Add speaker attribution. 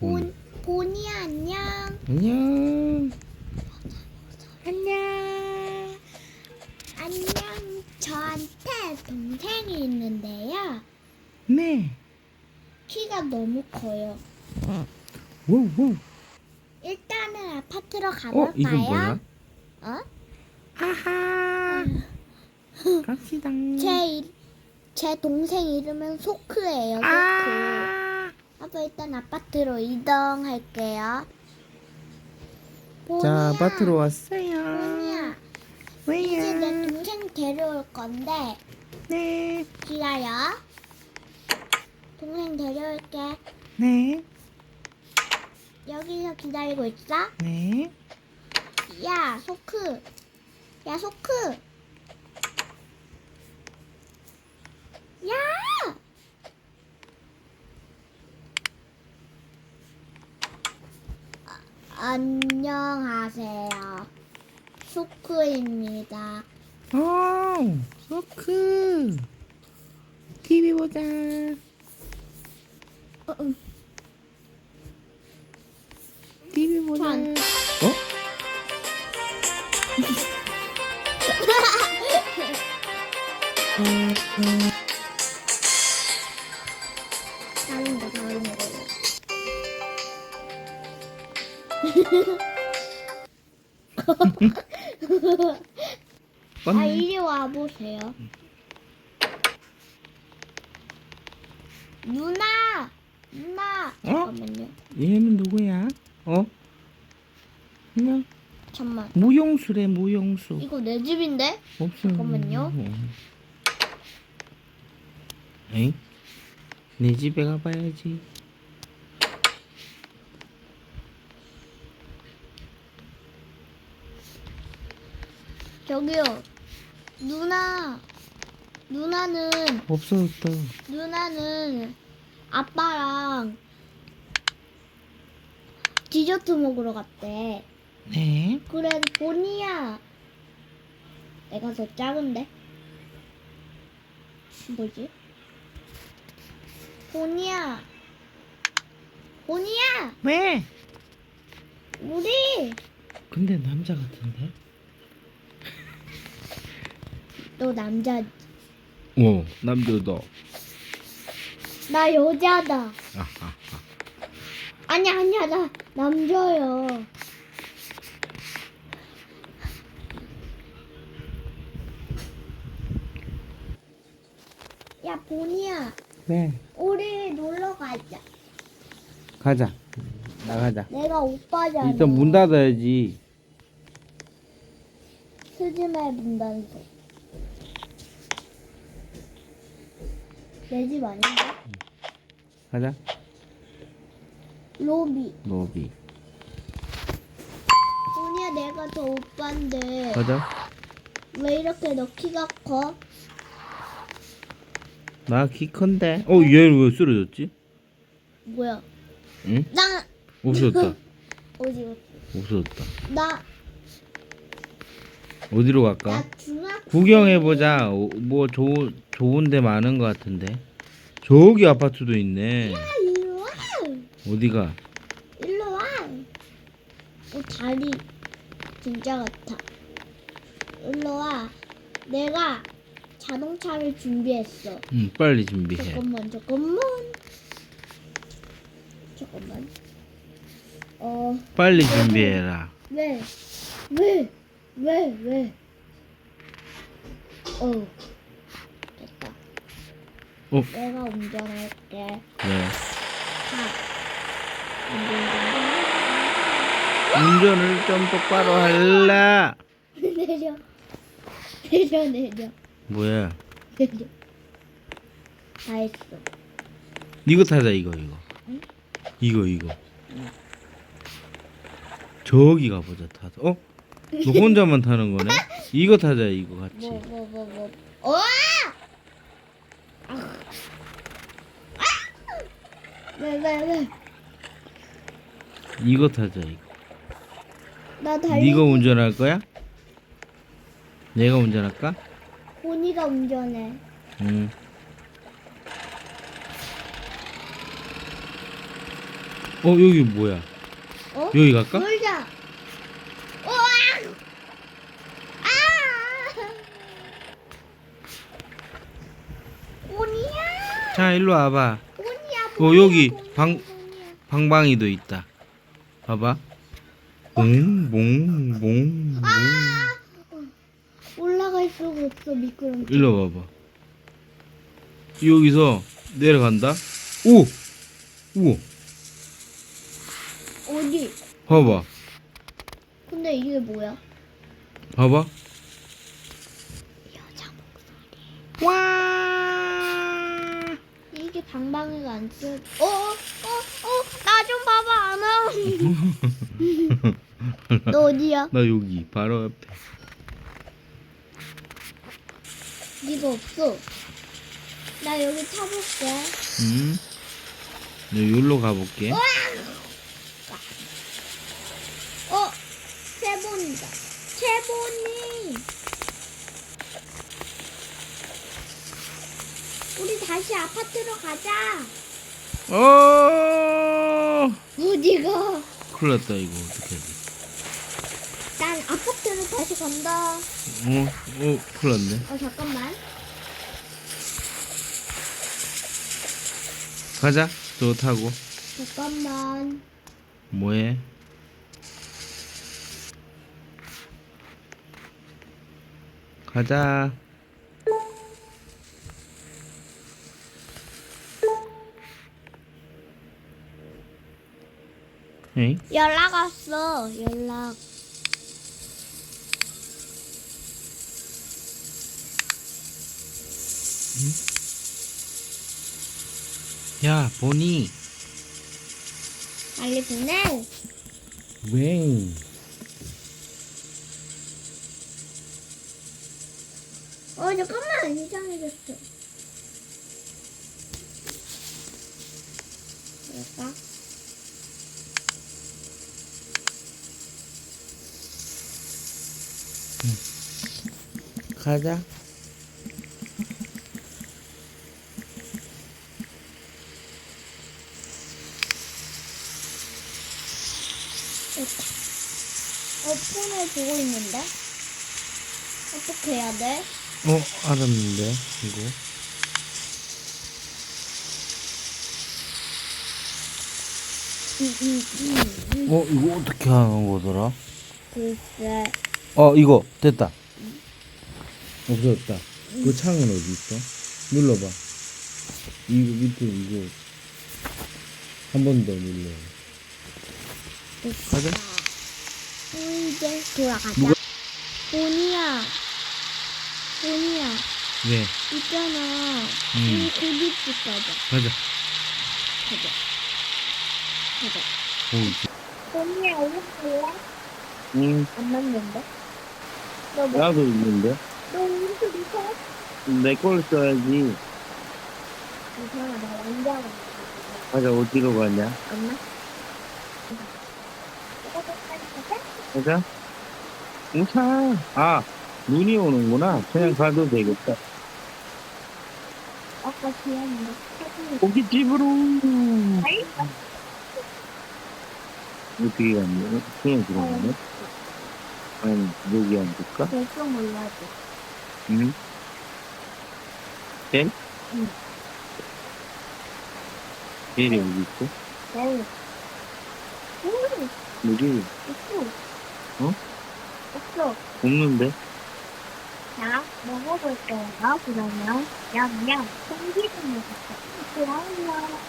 Speaker 1: 본 본이 안녕.
Speaker 2: 안녕. 안녕.
Speaker 1: 안녕. 저한테 동생이 있는데요.
Speaker 2: 네.
Speaker 1: 키가 너무 커요.
Speaker 2: 우 우.
Speaker 1: 일단은 아파트로
Speaker 2: 어,
Speaker 1: 가볼까요?
Speaker 2: 이건 뭐야?
Speaker 1: 어?
Speaker 2: 아하. 갑시다.
Speaker 1: 제, 이- 제 동생 이름은 소크예요. 소크.
Speaker 2: 아.
Speaker 1: 아빠 일단 아파트로 이동할게요.
Speaker 2: 자,
Speaker 1: 보니야,
Speaker 2: 아파트로 왔어요.
Speaker 1: 보니야, 이제 내
Speaker 2: 왜요?
Speaker 1: 동생 데려올 건데
Speaker 2: 네.
Speaker 1: 기다려. 동생 데려올게.
Speaker 2: 네.
Speaker 1: 여기서 기다리고 있어.
Speaker 2: 네.
Speaker 1: 야, 소크. 야, 소크. 야! 아, 안녕하세요. 소크입니다.
Speaker 2: 오, 소크. TV 보자.
Speaker 1: 어, 음.
Speaker 2: TV 보자.
Speaker 1: 전.
Speaker 2: 어?
Speaker 1: 다른 아,
Speaker 2: 뻔.
Speaker 1: 이리 와 보세요. 누나! 누나! 잠깐만요.
Speaker 2: 얘는 누구야? 어? 그냥
Speaker 1: 잠깐만.
Speaker 2: 무용수래 무용수.
Speaker 1: 이거 내 집인데?
Speaker 2: 없어.
Speaker 1: 잠깐만요.
Speaker 2: 에이? 내 집에 가봐야지.
Speaker 1: 저기요. 누나. 누나는,
Speaker 2: 없어졌다.
Speaker 1: 누나는 아빠랑 디저트 먹으러 갔대.
Speaker 2: 네.
Speaker 1: 그래, 보니야. 내가 더 작은데? 뭐지? 보니야. 보니야!
Speaker 2: 왜?
Speaker 1: 우리!
Speaker 2: 근데 남자 같은데?
Speaker 1: 너 남자,
Speaker 2: 어, 남자다.
Speaker 1: 나 여자다.
Speaker 2: 아하.
Speaker 1: 아니, 아니야, 나 남자야. 야, 보니야.
Speaker 2: 네.
Speaker 1: 우리 놀러 가자.
Speaker 2: 가자. 나가자.
Speaker 1: 내가 오빠잖아.
Speaker 2: 일단 문 닫아야지.
Speaker 1: 스즈메 문단속. 내 집 아닌가?
Speaker 2: 가자.
Speaker 1: 로비.
Speaker 2: 로비.
Speaker 1: 보니야, 내가 더 오빠인데.
Speaker 2: 가자.
Speaker 1: 왜 이렇게 너 키가 커?
Speaker 2: 나 키 큰데. 어, 얘는 왜 쓰러졌지?
Speaker 1: 뭐야?
Speaker 2: 응?
Speaker 1: 나,
Speaker 2: 없어졌다.
Speaker 1: 어디?
Speaker 2: 없어졌다.
Speaker 1: 나,
Speaker 2: 어디로 갈까?
Speaker 1: 나 중학
Speaker 2: 구경해 보자. 뭐 좋은 좋은 데 많은 것 같은데. 저기 아파트도 있네.
Speaker 1: 일로 와.
Speaker 2: 어디가?
Speaker 1: 일로 와. 어, 다리 진짜 같아. 일로 와. 내가 자동차를 준비했어.
Speaker 2: 응, 빨리 준비해.
Speaker 1: 잠깐만, 잠깐만. 잠깐만. 어,
Speaker 2: 빨리 준비해라.
Speaker 1: 왜? 왜? 왜? 왜? 어.
Speaker 2: 어,
Speaker 1: 내가 운전할게.
Speaker 2: 네.
Speaker 1: 자,
Speaker 2: 운전을 좀 똑바로 할라.
Speaker 1: 내려. 내려, 내려.
Speaker 2: 뭐야?
Speaker 1: 내려. 다 했어.
Speaker 2: 이거 타자 이거 이거. 이거 이거. 저기 가보자 타자. 어? 너 혼자만 타는 거네? 이거 타자 이거 같이.
Speaker 1: 뭐, 뭐, 뭐, 뭐. 왜, 왜, 왜?
Speaker 2: 이거 타자 이거.
Speaker 1: 나 달리.
Speaker 2: 네가 운전할 거야? 내가 운전할까?
Speaker 1: 본이가 운전해.
Speaker 2: 응. 어 여기 뭐야?
Speaker 1: 어?
Speaker 2: 여기 갈까?
Speaker 1: 놀자. 우와! 아! 오니야.
Speaker 2: 자 일로 와봐. 어, 여기 방-. 방방이도 있다. 봐봐. 몽몽몽몽.
Speaker 1: 아! 올라갈 수가 없어 미끄럼.
Speaker 2: 일로 와봐. 여기서 내려간다. 오, 우와.
Speaker 1: 어디?
Speaker 2: 봐봐,
Speaker 1: 근데 이게 뭐야?
Speaker 2: 봐봐.
Speaker 1: 여자 목소리.
Speaker 2: 와.
Speaker 1: 이게 방방이가 안 쓰. 어, 어, 어, 나 좀 봐봐 안 나오니. 너 어디야?
Speaker 2: 나 여기 바로 옆에.
Speaker 1: 네가 없어. 나 여기 타볼게.
Speaker 2: 응. 나 여기로 가볼게.
Speaker 1: 어, 세본이다. 세본이. 우리 다시 아파트로 가자.
Speaker 2: 어.
Speaker 1: 어디가?
Speaker 2: 큰일 났다 이거 어떡하지?
Speaker 1: 난 아파트로 다시 간다.
Speaker 2: 어, 어, 큰일 났네.
Speaker 1: 어 잠깐만.
Speaker 2: 가자. 저 타고.
Speaker 1: 잠깐만.
Speaker 2: 뭐해? 가자. 에이?
Speaker 1: 연락 왔어. 연락.
Speaker 2: 야, 보니.
Speaker 1: 빨리 보내.
Speaker 2: 왜?
Speaker 1: 어 잠깐만 이상해졌어. 그럴까?
Speaker 2: 가자.
Speaker 1: 어 폰을 보고 있는데 어떻게 해야 돼?
Speaker 2: 어, 알았는데, 이거.
Speaker 1: 음, 음, 음, 음.
Speaker 2: 어, 이거 어떻게 하는 거더라?
Speaker 1: 글쎄.
Speaker 2: 어, 이거, 됐다. 없어졌다. 그 창은 어디 있어? 눌러봐. 이거 밑에 이거. 한 번 더 눌러. 가자.
Speaker 1: 어, 이제 돌아가자.
Speaker 2: 누가-
Speaker 1: 보니야. 보니야.
Speaker 2: 네,
Speaker 1: 있잖아.
Speaker 2: 음.
Speaker 1: 우리 고깃집 가자.
Speaker 2: 가자.
Speaker 1: 가자. 가자.
Speaker 2: 오,
Speaker 1: 보니야, 오늘 뭐야?
Speaker 2: 응,
Speaker 1: 안 맞는데? 너 뭐,
Speaker 2: 나도 있는데.
Speaker 1: 너 오른쪽 이거?
Speaker 2: 내걸 써야지.
Speaker 1: 이상하, 나 완전
Speaker 2: 가자, 어디로 가냐?
Speaker 1: 엄마? 이거까지 가자?
Speaker 2: 가자. 우차. 아, 눈이 오는구나. 그냥 가도 되겠다.
Speaker 1: 아까 귀여운데.
Speaker 2: 고깃집으로.
Speaker 1: 아이,
Speaker 2: 어떻게 갔냐? 그냥 들어가네? 아니, 여기 앉을까?
Speaker 1: 결정 몰라줘.
Speaker 2: 응? 벨?
Speaker 1: 응.
Speaker 2: 벨이 어디 있어?
Speaker 1: 네. 오,
Speaker 2: 여기
Speaker 1: 있어.
Speaker 2: 어?
Speaker 1: 없어.
Speaker 2: 없는데?
Speaker 1: 자, 먹어볼 거야. 그러면 냠냠. 공기 좀 먹을게. 그러면